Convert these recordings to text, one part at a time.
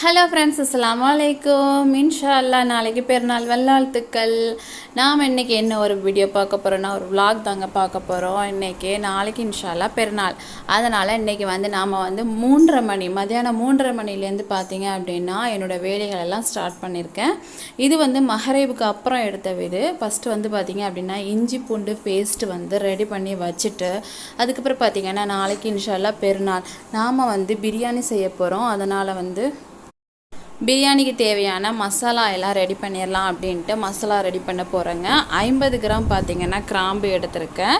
Hello friends அஸ்லாம் வலைக்கும் இன்ஷா அல்லா நாளைக்கு பெருநாள் வெள்ளாழ்த்துக்கள் நாம் இன்றைக்கி என்ன ஒரு வீடியோ பார்க்க போகிறோன்னா ஒரு விளாக் தாங்க பார்க்க போகிறோம் இன்றைக்கி நாளைக்கு இன்ஷா அல்லா பெருநாள். அதனால் இன்றைக்கி வந்து நாம் வந்து மூன்றரை மணி மதியானம் மூன்றரை மணிலேருந்து பார்த்தீங்க அப்படின்னா என்னோடய வேலைகள் எல்லாம் ஸ்டார்ட் பண்ணியிருக்கேன். இது வந்து மஹரேபுக்கு அப்புறம் எடுத்த வீடு. ஃபஸ்ட்டு வந்து பார்த்தீங்க அப்படின்னா இஞ்சி பூண்டு பேஸ்ட்டு வந்து ரெடி பண்ணி வச்சுட்டு அதுக்கப்புறம் பார்த்தீங்கன்னா நாளைக்கு இன்ஷா அல்லா பெருநாள். நாம் வந்து பிரியாணி செய்ய போகிறோம் அதனால் வந்து பிரியாணிக்கு தேவையான மசாலா எல்லாம் ரெடி பண்ணிடலாம் அப்படின்ட்டு மசாலா ரெடி பண்ண போகிறேங்க ஐம்பது கிராம் பார்த்திங்கன்னா கிராம்பு எடுத்திருக்கேன்.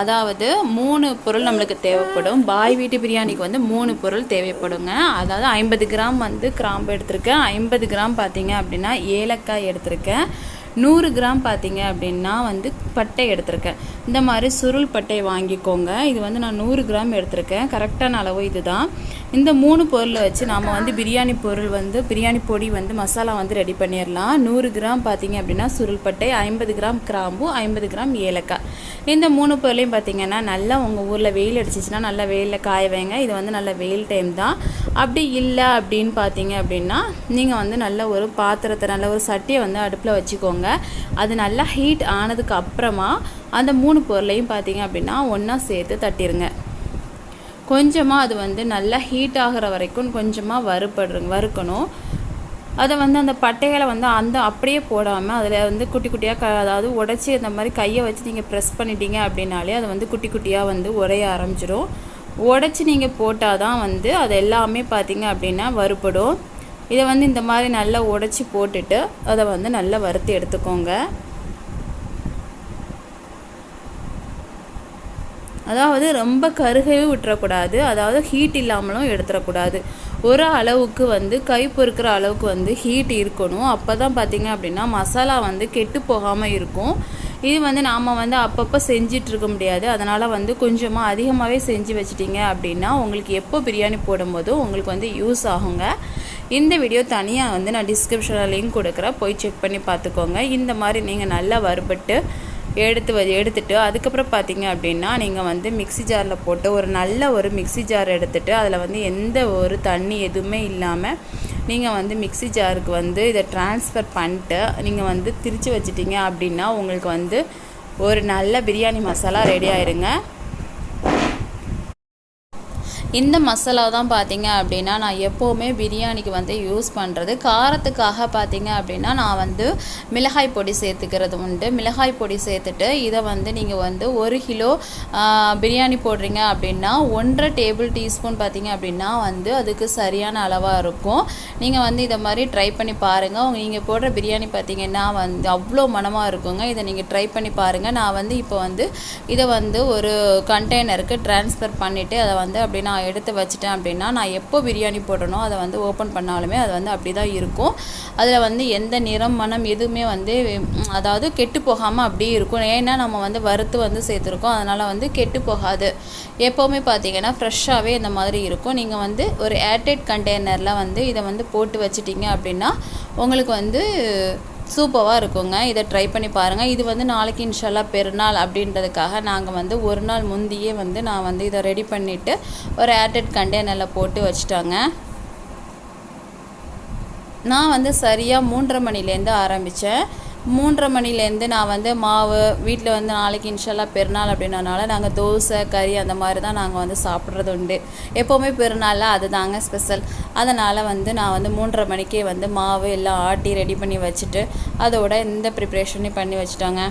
அதாவது மூணு பொருள் நம்மளுக்கு தேவைப்படும். பாய் வீட்டு பிரியாணிக்கு வந்து மூணு பொருள் தேவைப்படுங்க. அதாவது ஐம்பது கிராம் வந்து கிராம்பு எடுத்திருக்கேன். ஐம்பது கிராம் பார்த்தீங்க அப்படின்னா ஏலக்காய் எடுத்திருக்கேன். நூறு கிராம் பார்த்தீங்க அப்படின்னா வந்து பட்டை எடுத்திருக்கேன். இந்த மாதிரி சுருள் பட்டை வாங்கிக்கோங்க. இது வந்து நான் நூறு கிராம் எடுத்திருக்கேன். கரெக்டான அளவு இதுதான். இந்த மூணு பொருளை வச்சு நாம் வந்து பிரியாணி பொருள் வந்து பிரியாணி பொடி வந்து மசாலா வந்து ரெடி பண்ணிடலாம் நூறு கிராம் பார்த்தீங்க அப்படின்னா சுருள்பட்டை ஐம்பது கிராம் கிராம்பு ஐம்பது கிராம் ஏலக்காய். இந்த மூணு பொருளையும் பார்த்தீங்கன்னா நல்லா உங்கள் ஊரில் வெயில் அடிச்சிச்சுன்னா நல்லா வெயிலில் காய வைங்க. இது வந்து நல்ல வெயில் டைம் தான். அப்படி இல்லை அப்படின்னு பார்த்தீங்க அப்படின்னா நீங்கள் வந்து நல்ல ஒரு பாத்திரத்தை நல்ல ஒரு சட்டியை வந்து அடுப்பில் வச்சுக்கோங்க. அது நல்லா ஹீட் ஆனதுக்கு அப்புறமா அந்த மூணு பொருளையும் பார்த்தீங்க அப்படின்னா ஒன்றா சேர்த்து தட்டிடுங்க கொஞ்சமாக அது வந்து நல்லா ஹீட் ஆகிற வரைக்கும் கொஞ்சமாக வறுபடுறங்க வறுக்கணும். அதை வந்து அந்த பட்டைகளை வந்து அந்த அப்படியே போடாமல் அதில் வந்து குட்டி குட்டியாக க அதாவது உடச்சி அந்த மாதிரி கையை வச்சு நீங்கள் ப்ரெஸ் பண்ணிட்டீங்க அப்படின்னாலே அது வந்து குட்டி குட்டியாக வந்து உடைய ஆரம்பிச்சிடும். உடச்சி நீங்கள் போட்டால் தான் வந்து அது எல்லாமே பார்த்தீங்க அப்படின்னா வறுபடும். இதை வந்து இந்த மாதிரி நல்லா உடச்சி போட்டுட்டு அதை வந்து நல்லா வறுத்து எடுத்துக்கோங்க. அதாவது ரொம்ப கருகவே விட்டுறக்கூடாது. அதாவது ஹீட் இல்லாமலும் எடுத்துடக்கூடாது ஒரு அளவுக்கு வந்து கை பொறுக்கிற அளவுக்கு வந்து ஹீட் இருக்கணும். அப்போ தான் பார்த்திங்க அப்படின்னா மசாலா வந்து கெட்டு போகாமல் இருக்கும். இது வந்து நாம் வந்து அப்பப்போ செஞ்சிட்டு இருக்க முடியாது. அதனால் வந்து கொஞ்சமாக அதிகமாகவே செஞ்சு வச்சிட்டிங்க அப்படின்னா உங்களுக்கு எப்போ பிரியாணி போடும்போதும் உங்களுக்கு வந்து யூஸ் ஆகுங்க. இந்த வீடியோ தனியாக வந்து நான் டிஸ்கிரிப்ஷனில் லிங்க் கொடுக்குறேன். போய் செக் பண்ணி பார்த்துக்கோங்க. இந்த மாதிரி நீங்கள் நல்லா வறுபட்டு எடுத்து வ எடுத்துட்டு அதுக்கப்புறம் பார்த்தீங்க அப்படின்னா நீங்கள் வந்து மிக்ஸி ஜாரில் போட்டு ஒரு நல்ல ஒரு மிக்ஸி ஜார் எடுத்துகிட்டு அதில் வந்து எந்த ஒரு தண்ணி எதுவுமே இல்லாமல் நீங்கள் வந்து மிக்ஸி ஜாருக்கு வந்து இதை ட்ரான்ஸ்ஃபர் பண்ணிட்டு நீங்கள் வந்து திரித்து வச்சிட்டிங்க அப்படின்னா உங்களுக்கு வந்து ஒரு நல்ல பிரியாணி மசாலா ரெடி ஆயிருங்க. இந்த மசாலா தான் பார்த்தீங்க அப்படின்னா நான் எப்போவுமே பிரியாணிக்கு வந்து யூஸ் பண்ணுறது காரத்துக்காக பார்த்தீங்க அப்படின்னா நான் வந்து மிளகாய் பொடி சேர்த்துக்கிறது உண்டு. மிளகாய் பொடி சேர்த்துட்டு இதை வந்து நீங்கள் வந்து ஒரு கிலோ பிரியாணி போடுறீங்க அப்படின்னா ஒன்றரை டேபிள் டீஸ்பூன் பார்த்தீங்க அப்படின்னா வந்து அதுக்கு சரியான அளவாக இருக்கும். நீங்கள் வந்து இதை மாதிரி ட்ரை பண்ணி பாருங்கள் உங்கள் நீங்கள் போடுற பிரியாணி பார்த்தீங்கன்னா வந்து அவ்வளோ மனமாக இருக்குங்க. இதை நீங்கள் ட்ரை பண்ணி பாருங்கள் நான் வந்து இப்போ வந்து இதை வந்து ஒரு கண்டெய்னருக்கு ட்ரான்ஸ்ஃபர் பண்ணிவிட்டு அதை வந்து அப்படி நான் எடுத்து வச்சிட்டேன் அப்படின்னா நான் எப்போ பிரியாணி போடணும் அதை வந்து ஓப்பன் பண்ணாலுமே அது வந்து அப்படி தான் இருக்கும். அதில் வந்து எந்த நிறம் மனம் எதுவுமே வந்து அதாவது கெட்டு போகாமல் அப்படியே இருக்கும். ஏன்னா நம்ம வந்து வறுத்து வந்து சேர்த்துருக்கோம். அதனால் வந்து கெட்டு போகாது. எப்போவுமே பார்த்தீங்கன்னா ஃப்ரெஷ்ஷாகவே இந்த மாதிரி இருக்கும். நீங்கள் வந்து ஒரு ஏர்டைட் கண்டெய்னரில் வந்து இதை வந்து போட்டு வச்சிட்டிங்க அப்படின்னா உங்களுக்கு வந்து சூப்பராக இருக்குங்க. இதை ட்ரை பண்ணி பாருங்கள் இது வந்து நாளைக்கு இன்ஷால்லா பெருநாள் அப்படின்றதுக்காக நாங்கள் வந்து ஒரு நாள் முந்தியே வந்து நான் வந்து இதை ரெடி பண்ணிவிட்டு ஒரு ஏர்டெட் கண்டெய்னரில் போட்டு வச்சுட்டாங்க. நான் வந்து சரியாக மூன்றரை மணிலேருந்து ஆரம்பித்தேன் மூன்றரை மணிலேருந்து நான் வந்து மாவு வீட்டில் வந்து நாளைக்கு இன்ஷால்லாம் பெருநாள் அப்படின்னனால நாங்கள் தோசை கறி அந்த மாதிரி தான் நாங்கள் வந்து சாப்பிட்றது உண்டு. எப்போவுமே பெருநாளில் அது தாங்க ஸ்பெஷல் அதனால் வந்து நான் வந்து மூன்றரை மணிக்கே வந்து மாவு எல்லாம் ஆட்டி ரெடி பண்ணி வச்சுட்டு அதோட இந்த ப்ரிப்ரேஷனையும் பண்ணி வச்சுட்டோங்க.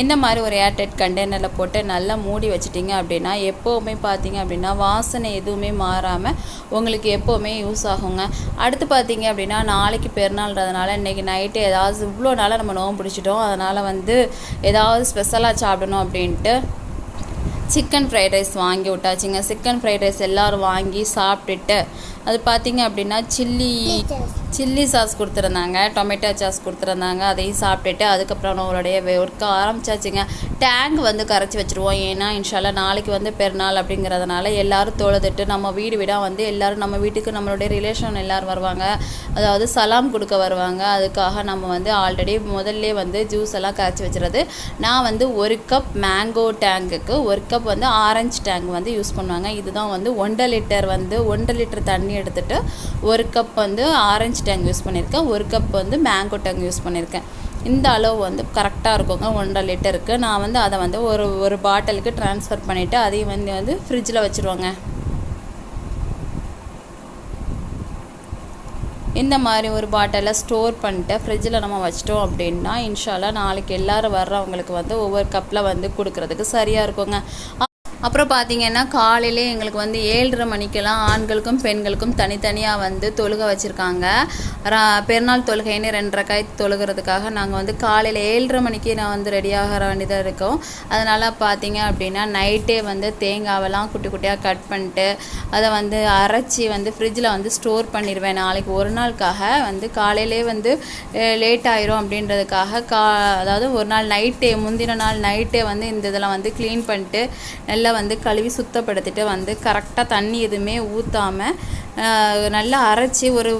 இந்த மாதிரி ஒரு ஏர்டைட் கண்டெய்னரில் போட்டு நல்லா மூடி வச்சிட்டிங்க அப்படின்னா எப்போவுமே பார்த்தீங்க அப்படின்னா வாசனை எதுவுமே மாறாமல் உங்களுக்கு எப்போவுமே யூஸ் ஆகுங்க. அடுத்து பார்த்தீங்க அப்படின்னா நாளைக்கு பெருநாள்ன்றதுனால இன்றைக்கி நைட்டு ஏதாவது இவ்வளோ நாளாக நம்ம நோம்பு பிடிச்சிட்டோம் அதனால் வந்து ஏதாவது ஸ்பெஷலாக சாப்பிடணும் அப்படின்ட்டு சிக்கன் ஃப்ரைட் ரைஸ் வாங்கி விட்டாச்சுங்க. சிக்கன் ஃப்ரைட் ரைஸ் எல்லோரும் வாங்கி சாப்பிட்டுட்டு அது பார்த்தீங்க அப்படின்னா சில்லி சில்லி சாஸ் கொடுத்துருந்தாங்க டொமேட்டோ சாஸ் கொடுத்துருந்தாங்க அதையும் சாப்பிட்டுட்டு அதுக்கப்புறம் நம்மளுடைய ஒர்க்கை ஆரம்பிச்சாச்சுங்க. டேங்க் வந்து கரைச்சி வச்சுருவோம். ஏன்னா இன்ஷால்லா நாளைக்கு வந்து பெருநாள் அப்படிங்கிறதுனால எல்லோரும் தொழுதுட்டு நம்ம வீடு வீடாக வந்து எல்லோரும் நம்ம வீட்டுக்கு நம்மளுடைய ரிலேஷன் எல்லோரும் வருவாங்க. அதாவது சலாம் கொடுக்க வருவாங்க. அதுக்காக நம்ம வந்து ஆல்ரெடி முதல்ல வந்து ஜூஸ் எல்லாம் கரைச்சி வச்சுறது நான் வந்து ஒரு கப் மேங்கோ டேங்குக்கு ஒரு கப் கப் வந்து ஆரஞ்சு டேங்க் வந்து யூஸ் பண்ணுவாங்க. இதுதான் வந்து ஒன்றரை லிட்டர் வந்து ஒன்றரை லிட்டர் தண்ணி எடுத்துகிட்டு ஒரு கப் வந்து ஆரஞ்சு டேங்க் யூஸ் பண்ணியிருக்கேன். ஒரு கப் வந்து மேங்கோ டேங்க் யூஸ் பண்ணியிருக்கேன். இந்த அளவு வந்து கரெக்டாக இருக்குங்க ஒன்றரை லிட்டருக்கு. நான் வந்து அதை வந்து ஒரு ஒரு பாட்டிலுக்கு ட்ரான்ஸ்ஃபர் பண்ணிவிட்டு அதையும் வந்து வந்து ஃப்ரிட்ஜில் வச்சுருவாங்க. இந்த மாதிரி ஒரு பாட்டிலை ஸ்டோர் பண்ணிட்டு ஃப்ரிட்ஜில் நம்ம வச்சிட்டோம் அப்படின்னா இன்ஷால்லா நாளைக்கு எல்லோரும் வர்றவங்களுக்கு வந்து ஒவ்வொரு கப்பில் வந்து கொடுக்குறதுக்கு சரியாக இருக்குங்க. அப்புறம் பார்த்தீங்கன்னா காலையிலே எங்களுக்கு வந்து ஏழரை மணிக்கெல்லாம் ஆண்களுக்கும் பெண்களுக்கும் தனித்தனியாக வந்து தொழுக வச்சுருக்காங்க. பெருநாள் தொழுகைன்னு ரெண்டரை காய் தொழுகிறதுக்காக நாங்கள் வந்து காலையில் ஏழரை மணிக்கு நான் வந்து ரெடியாக வேண்டியதாக இருக்கோம். அதனால் பார்த்தீங்க அப்படின்னா நைட்டே வந்து தேங்காவெல்லாம் குட்டி குட்டியாக கட் பண்ணிட்டு அதை வந்து அரைச்சி வந்து ஃப்ரிட்ஜில் வந்து ஸ்டோர் பண்ணிடுவேன் நாளைக்கு ஒரு நாளுக்காக வந்து காலையிலே வந்து லேட் ஆயிரும் அப்படின்றதுக்காக கா அதாவது ஒரு நாள் நைட்டே முந்தின நாள் நைட்டே வந்து இந்த இதெல்லாம் வந்து க்ளீன் பண்ணிட்டு நல்லா நல்லா வந்து கழுவி சுத்தப்படுத்திட்டு வந்து கரெக்டாக தண்ணி எதுவுமே ஊற்றாமல் நல்லா அரைச்சி ஒரு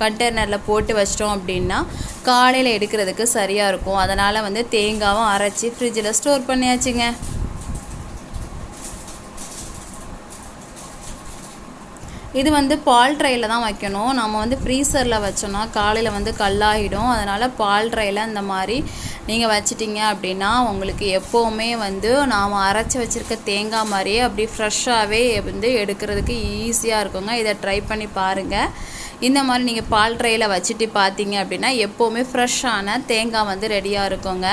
கண்டெய்னரில் போட்டு வச்சிட்டோம் அப்படின்னா காலையில் எடுக்கிறதுக்கு சரியாக இருக்கும். அதனால் வந்து தேங்காவும் அரைச்சி ஃப்ரிட்ஜில் ஸ்டோர் பண்ணியாச்சுங்க. இது வந்து பால் ட்ரையில் தான் வைக்கணும். நம்ம வந்து ஃப்ரீசரில் வச்சோன்னா காலையில் வந்து கல்லாகிடும் அதனால் பால் ட்ரையில் இந்த மாதிரி நீங்கள் வச்சிட்டிங்க அப்படின்னா உங்களுக்கு எப்போவுமே வந்து நாம் அரைச்சி வச்சுருக்க தேங்காய் மாதிரியே அப்படி ஃப்ரெஷ்ஷாகவே வந்து எடுக்கிறதுக்கு ஈஸியாக இருக்குங்க. இதை ட்ரை பண்ணி பாருங்கள் இந்த மாதிரி நீங்கள் பால் ட்ரையில் வச்சுட்டு பார்த்தீங்க அப்படின்னா எப்போவுமே ஃப்ரெஷ்ஷான தேங்காய் வந்து ரெடியாக இருக்குங்க.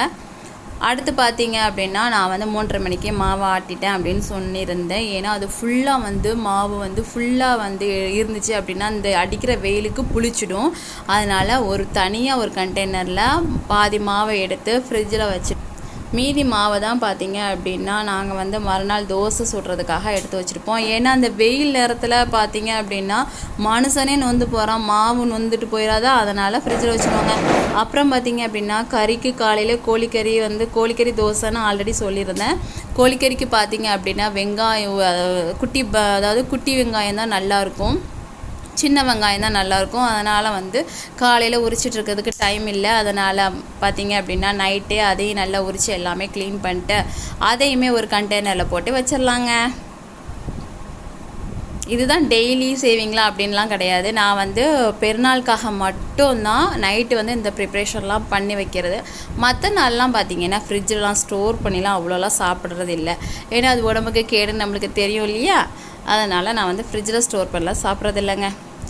அடுத்து பார்த்தீங்க அப்படின்னா நான் வந்து மூன்றரை மணிக்கே மாவை ஆட்டிட்டேன் அப்படின்னு சொல்லியிருந்தேன் ஏன்னா அது ஃபுல்லாக வந்து மாவு வந்து ஃபுல்லாக வந்து இருந்துச்சு அப்படின்னா அந்த அடிக்கிற வெயிலுக்கு புளிச்சிடும். அதனால் ஒரு தனியாக ஒரு கண்டெய்னரில் பாதி மாவை எடுத்து ஃப்ரிட்ஜில் வச்சு மீதி மாவை தான் பார்த்தீங்க அப்படின்னா நாங்கள் வந்து மறுநாள் தோசை சுடுறதுக்காக எடுத்து வச்சுருப்போம். ஏன்னா அந்த வெயில் நேரத்தில் பார்த்தீங்க அப்படின்னா மனுஷனே நொந்து போகிறான் மாவு நொந்துட்டு போயிடாதா அதனால் ஃப்ரிட்ஜில் வச்சுருவாங்க. அப்புறம் பார்த்தீங்க அப்படின்னா கறிக்கு காலையில் கோழிக்கறி வந்து கோழிக்கறி தோசைன்னு ஆல்ரெடி சொல்லியிருந்தேன். கோழிக்கறிக்கு பார்த்தீங்க அப்படின்னா வெங்காயம் குட்டி அதாவது குட்டி வெங்காயம் தான் நல்லாயிருக்கும் சின்ன வெங்காயம் தான் நல்லாயிருக்கும். அதனால் வந்து காலையில் உரிச்சிட்ருக்கிறதுக்கு டைம் இல்லை. அதனால் பார்த்தீங்க அப்படின்னா நைட்டே அதையும் நல்லா உரித்து எல்லாமே க்ளீன் பண்ணிட்டு அதையுமே ஒரு கண்டெய்னரில் போட்டு வச்சிடலாங்க இதுதான் டெய்லி சேவிங்லாம் அப்படின்லாம் கிடையாது. நான் வந்து பெருநாளுக்காக மட்டும்தான் நைட்டு வந்து இந்த ப்ரிப்ரேஷன்லாம் பண்ணி வைக்கிறது. மற்ற நாள்லாம் பார்த்தீங்கன்னா ஃப்ரிட்ஜிலலாம் ஸ்டோர் பண்ணிலாம் அவ்வளோலாம் சாப்பிட்றது இல்லை ஏன்னா அது உடம்புக்கு கேடுன்னு நம்மளுக்கு தெரியும் இல்லையா? அதனால் நான் வந்து ஃப்ரிட்ஜில் ஸ்டோர் பண்ணலாம். சாப்பிட்றது இல்லைங்க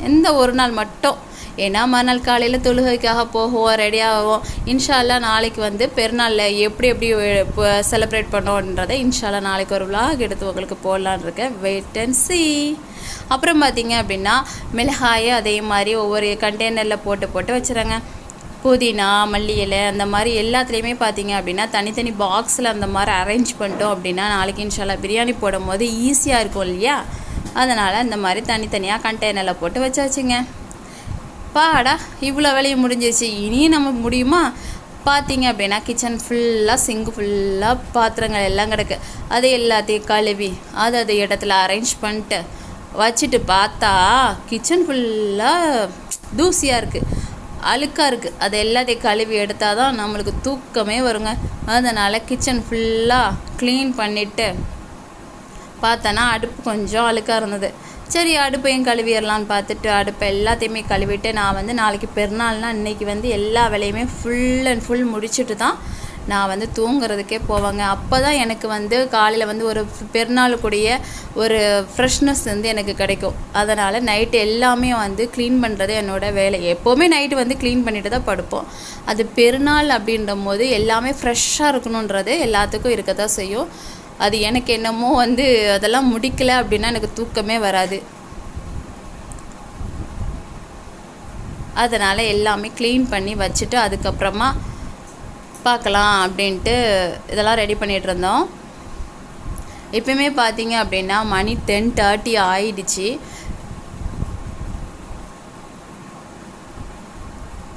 இந்த ஒரு நாள் மட்டும். ஏன்னா மறுநாள் காலையில் தொழுகைக்காக போவோம் ரெடியாகும் இன்ஷால்லா நாளைக்கு வந்து பெருநாளில் எப்படி எப்படி செலிப்ரேட் பண்ணோன்றதை இன்ஷால்லா நாளைக்கு ஒரு விளாக் எடுத்து உங்களுக்கு போடலான் இருக்கேன். வெயிட் அண்ட் சி அப்புறம் பார்த்தீங்க அப்படின்னா மிளகாயை அதே மாதிரி ஒவ்வொரு கண்டெய்னரில் போட்டு போட்டு வச்சுருங்க. புதினா மல்லி இலை அந்த மாதிரி எல்லாத்துலேயுமே பார்த்தீங்க அப்படின்னா தனித்தனி பாக்ஸில் அந்த மாதிரி அரேஞ்ச் பண்ணிட்டோம் அப்படின்னா நாளைக்கு இன்ஷால்லா பிரியாணி போடும் போது ஈஸியாக இருக்கும் இல்லையா? அதனால் இந்த மாதிரி தனித்தனியாக கண்டெய்னரில் போட்டு வச்சாச்சுங்க. பாடா இவ்வளோ வேலையும் முடிஞ்சிருச்சு. இனியும் நம்ம முடியுமா? பார்த்தீங்க அப்படின்னா கிச்சன் ஃபுல்லாக சிங்கு ஃபுல்லாக பாத்திரங்கள் எல்லாம் கிடக்கு. அது எல்லாத்தையும் கழுவி அது அது இடத்துல அரேஞ்ச் பண்ணிட்டு வச்சுட்டு பார்த்தா கிச்சன் ஃபுல்லாக தூசியாக இருக்குது அழுக்காக இருக்குது அது எல்லாத்தையும் கழுவி எடுத்தால் தான் நம்மளுக்கு தூக்கமே வருங்க. அதனால் கிச்சன் ஃபுல்லாக க்ளீன் பண்ணிவிட்டு பார்த்தோன்னா அடுப்பு கொஞ்சம் அழுக்காக இருந்தது. சரி அடுப்பையும் கழுவிடலான்னு பார்த்துட்டு அடுப்பை எல்லாத்தையுமே கழுவிட்டு நான் வந்து நாளைக்கு பெருநாள்னால் இன்றைக்கி வந்து எல்லா வேலையுமே ஃபுல் அண்ட் ஃபுல் முடிச்சுட்டு தான் நான் வந்து தூங்குறதுக்கே போவாங்க. அப்போ தான் எனக்கு வந்து காலையில் வந்து ஒரு பெருநாளுக்குடைய ஒரு ஃப்ரெஷ்னஸ் வந்து எனக்கு கிடைக்கும். அதனால் நைட்டு எல்லாமே வந்து க்ளீன் பண்ணுறது என்னோடய வேலை. எப்போவுமே நைட்டு வந்து க்ளீன் பண்ணிட்டு தான் படுப்போம். அது பெருநாள் அப்படின்ற போது எல்லாமே ஃப்ரெஷ்ஷாக இருக்கணுன்றது எல்லாத்துக்கும் இருக்க தான் செய்யும். அது எனக்கு என்னமோ வந்து அதெல்லாம் முடிக்கலை அப்படின்னா எனக்கு தூக்கமே வராது. அதனால் எல்லாமே க்ளீன் பண்ணி வச்சுட்டு அதுக்கப்புறமா பார்க்கலாம் அப்படின்ட்டு இதெல்லாம் ரெடி பண்ணிகிட்டு இருந்தோம் எப்பயுமே பார்த்தீங்க அப்படின்னா மணி டென் தேர்ட்டி ஆயிடுச்சு.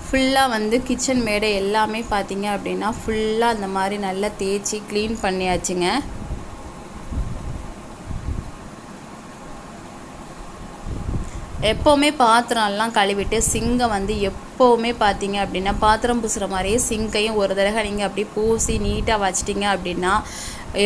ஃபுல்லாக வந்து கிச்சன் மேடை எல்லாமே பார்த்தீங்க அப்படின்னா ஃபுல்லாக அந்த மாதிரி நல்லா தேய்ச்சி க்ளீன் பண்ணியாச்சுங்க. எப்போவுமே பாத்திரம்லாம் கழுவிட்டு சிங்கை வந்து எப்போவுமே பார்த்தீங்க அப்படின்னா பாத்திரம் பூசுகிற மாதிரியே சிங்கையும் ஒரு தடவை நீங்கள் அப்படி பூசி நீட்டாக வச்சிட்டிங்க அப்படின்னா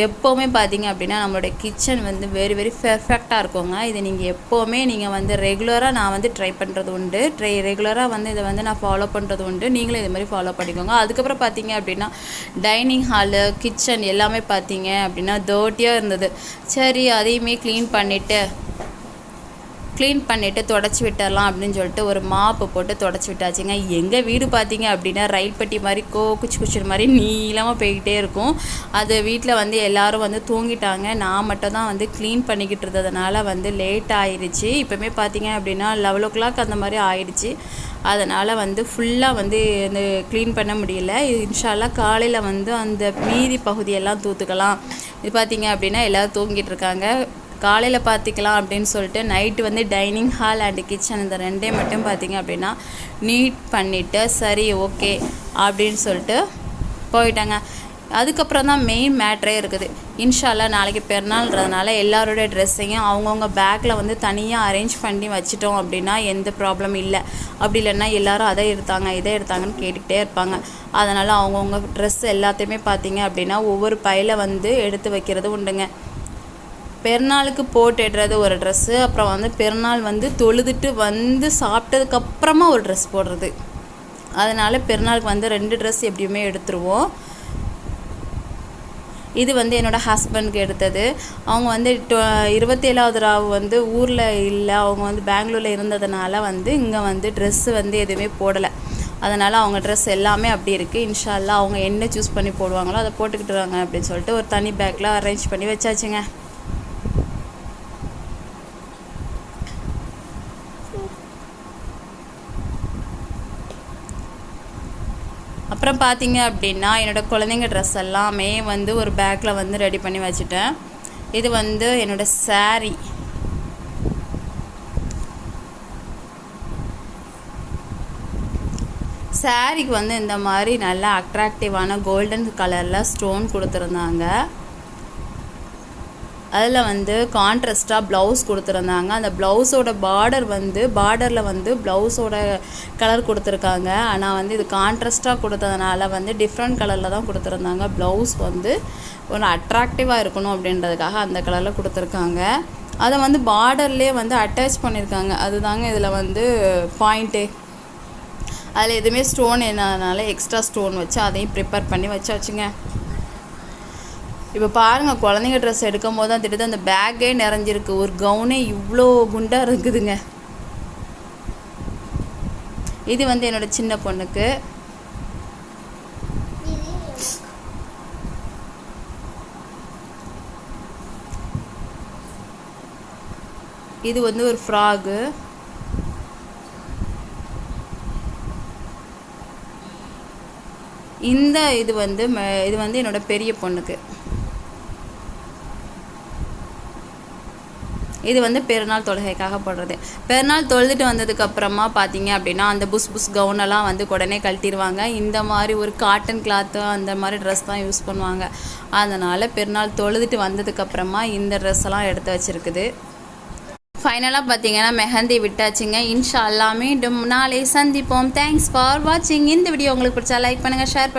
எப்போவுமே பார்த்தீங்க அப்படின்னா நம்மளுடைய கிச்சன் வந்து வெரி வெரி பெர்ஃபெக்டாக இருக்குங்க. இதை நீங்கள் எப்போவுமே நீங்கள் வந்து ரெகுலராக நான் வந்து ட்ரை பண்ணுறது உண்டு. ட்ரை ரெகுலராக வந்து இதை வந்து நான் ஃபாலோ பண்ணுறது உண்டு. நீங்களும் இது மாதிரி ஃபாலோ பண்ணிக்கோங்க. அதுக்கப்புறம் பார்த்தீங்க அப்படின்னா டைனிங் ஹாலு கிச்சன் எல்லாமே பார்த்தீங்க அப்படின்னா தேர்ட்டியாக இருந்தது. சரி அதையுமே க்ளீன் பண்ணிவிட்டு க்ளீன் பண்ணிவிட்டு தொடச்சி விட்டுடலாம் அப்படின்னு சொல்லிட்டு ஒரு மாப்பு போட்டு தொடச்சி விட்டாச்சுங்க. எங்கள் வீடு பார்த்தீங்க அப்படின்னா ரயில் பட்டி மாதிரி கோ குச்சி குச்சி மாதிரி நீளமாக போய்கிட்டே இருக்கும். அது வீட்டில் வந்து எல்லோரும் வந்து தூங்கிட்டாங்க. நான் மட்டும் தான் வந்து க்ளீன் பண்ணிக்கிட்டு இருந்ததுனால வந்து லேட் ஆயிடுச்சு இப்போமே பார்த்தீங்க அப்படின்னா லெவல் ஓ கிளாக் அந்த மாதிரி ஆயிடுச்சு அதனால் வந்து ஃபுல்லாக வந்து இந்த க்ளீன் பண்ண முடியல. இன்ஷால்லாம் காலையில் வந்து அந்த மீதி பகுதியெல்லாம் தூத்துக்கலாம். இது பார்த்தீங்க அப்படின்னா எல்லோரும் தூங்கிட்டு இருக்காங்க. காலையில் பார்த்திக்கலாம் அப்படின்னு சொல்லிட்டு நைட்டு வந்து டைனிங் ஹால் அண்டு கிச்சன் இந்த ரெண்டே மட்டும் பார்த்திங்க அப்படின்னா நீட் பண்ணிவிட்டு சரி ஓகே அப்படின்னு சொல்லிட்டு போயிட்டாங்க. அதுக்கப்புறம் தான் மெயின் மேட்ரே இருக்குது. இன்ஷால்லா நாளைக்கு பெருநாள்ன்றதுனால எல்லாரோடைய ட்ரெஸ்ஸையும் அவங்கவுங்க பேக்கில் வந்து தனியாக அரேஞ்ச் பண்ணி வச்சிட்டோம் அப்படின்னா எந்த ப்ராப்ளம் இல்லை. அப்படி இல்லைன்னா எல்லோரும் அதை எடுத்தாங்க இதை எடுத்தாங்கன்னு கேட்டுக்கிட்டே இருப்பாங்க. அதனால் அவங்கவுங்க ட்ரெஸ் எல்லாத்தையுமே பார்த்தீங்க அப்படின்னா ஒவ்வொரு பையில் வந்து எடுத்து வைக்கிறது உண்டுங்க. பெருநாளுக்கு போட்டுடுறது ஒரு ட்ரெஸ்ஸு அப்புறம் வந்து பெருநாள் வந்து தொழுதுட்டு வந்து சாப்பிட்டதுக்கப்புறமா ஒரு ட்ரெஸ் போடுறது. அதனால் பெருநாளுக்கு வந்து ரெண்டு ட்ரெஸ் எப்படியுமே எடுத்துருவோம். இது வந்து என்னோடய ஹஸ்பண்ட்க்கு எடுத்தது. அவங்க வந்து இருபத்தேழாவது ராவு வந்து ஊரில் இல்லை அவங்க வந்து பெங்களூரில் இருந்ததுனால வந்து இங்கே வந்து ட்ரெஸ்ஸு வந்து எதுவுமே போடலை. அதனால் அவங்க ட்ரெஸ் எல்லாமே அப்படி இருக்குது இன்ஷால்லா அவங்க என்ன சூஸ் பண்ணி போடுவாங்களோ அதை போட்டுக்கிட்டுருவாங்க அப்படின்னு சொல்லிட்டு ஒரு தனி பேக்கில் அரேஞ்ச் பண்ணி வச்சாச்சுங்க. அப்புறம் பார்த்தீங்க அப்படின்னா என்னோடய குழந்தைங்க ட்ரெஸ் எல்லாமே வந்து ஒரு பேக்கில் வந்து ரெடி பண்ணி வச்சுட்டேன். இது வந்து என்னோடய சாரீ சாரிக்கு வந்து இந்த மாதிரி நல்லா அட்ராக்டிவான கோல்டன் கலரில் ஸ்டோன் கொடுத்துருந்தாங்க. அதில் வந்து கான்ட்ரஸ்ட்டாக ப்ளவுஸ் கொடுத்துருந்தாங்க. அந்த ப்ளவுஸோட பார்டர் வந்து பார்டரில் வந்து ப்ளவுஸோட கலர் கொடுத்துருக்காங்க. ஆனால் வந்து இது கான்ட்ரஸ்ட்டாக கொடுத்ததுனால வந்து டிஃப்ரெண்ட் கலரில் தான் கொடுத்துருந்தாங்க. ப்ளவுஸ் வந்து ஒரு அட்ராக்டிவாக இருக்கணும் அப்படின்றதுக்காக அந்த கலரில் கொடுத்துருக்காங்க. அதை வந்து பார்டர்லேயே வந்து அட்டாச் பண்ணியிருக்காங்க அதுதாங்க இதில் வந்து பாயிண்ட்டே அதில் எதுவுமே ஸ்டோன் என்னதுனால எக்ஸ்ட்ரா ஸ்டோன் வச்சு அதையும் ப்ரிப்பேர் பண்ணி வச்சாச்சுங்க. இப்போ பாருங்கள் குழந்தைங்க ட்ரெஸ் எடுக்கும் போது தான் திட்டு அந்த பேக்கே நிறைஞ்சிருக்கு. ஒரு கவுனே இவ்வளோ குண்டாக இருக்குதுங்க. இது வந்து என்னோடய சின்ன பொண்ணுக்கு. இது வந்து ஒரு ஃப்ராகு இந்த இது வந்து இது வந்து என்னோடய பெரிய பொண்ணுக்கு. இது வந்து பெருநாள் தொழுகைக்காக போடுறது. பெருநாள் தொழுதுட்டு வந்ததுக்கப்புறமா பார்த்தீங்க அப்படின்னா அந்த புஸ் புஸ் கவுனெல்லாம் வந்து உடனே கழட்டிடுவாங்க இந்த மாதிரி ஒரு காட்டன் கிளாத்து அந்த மாதிரி ட்ரெஸ் தான் யூஸ் பண்ணுவாங்க. அதனால் பெருநாள் தொழுதுட்டு வந்ததுக்கப்புறமா இந்த ட்ரெஸ் எல்லாம் எடுத்து வச்சுருக்குது. ஃபைனலாக பார்த்தீங்கன்னா மெஹந்தி விட்டாச்சுங்க. இன்ஷா எல்லாமே நாளை சந்திப்போம். தேங்க்ஸ் ஃபார் வாட்சிங் இந்த வீடியோ உங்களுக்கு பிடிச்சா லைக் பண்ணுங்கள் ஷேர் பண்ணுங்கள்